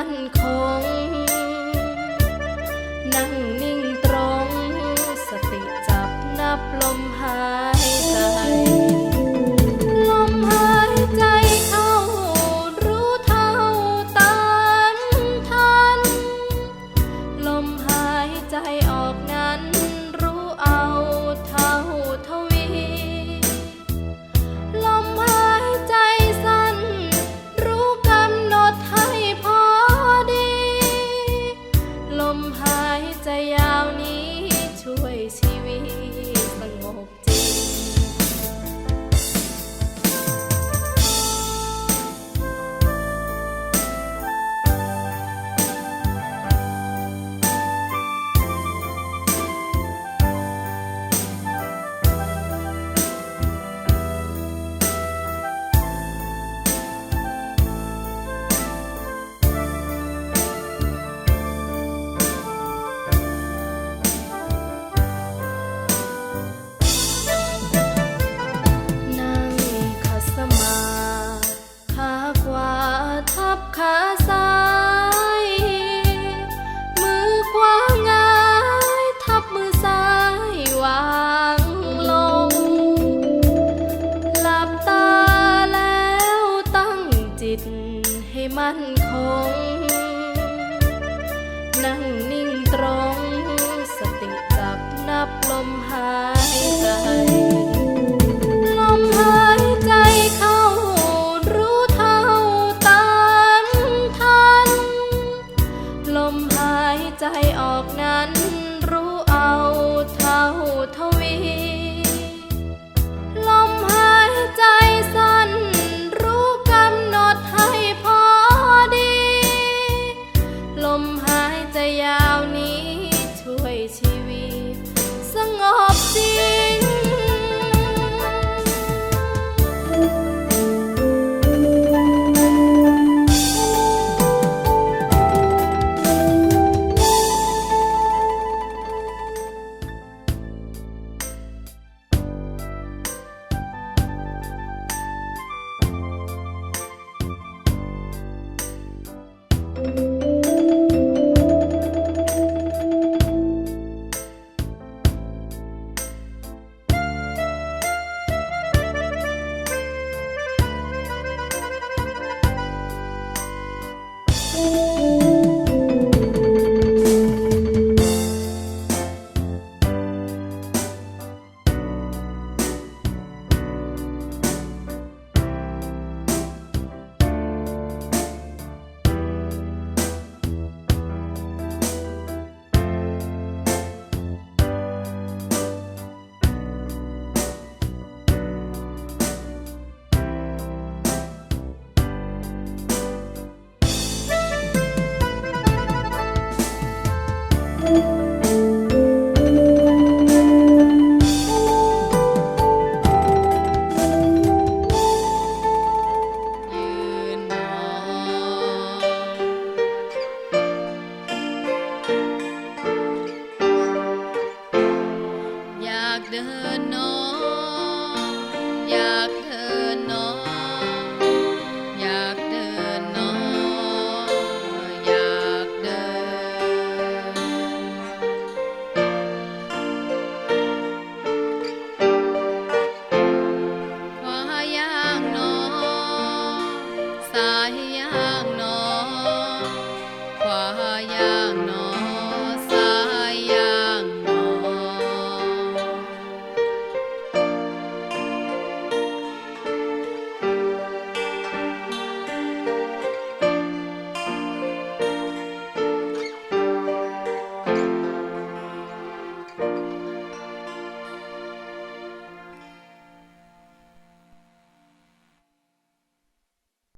่นคง นั่งนิ่งตรง สติจับนับลมหายใจ ลมหายใจเข้ารู้เท่าตานทัน ลมหายใจออก తాతయ్యా you ากเดินน้อง อยากเดินน้อง อยากเดินน้อง อยากเดิน ขวาย่างน้องสายยางน้อง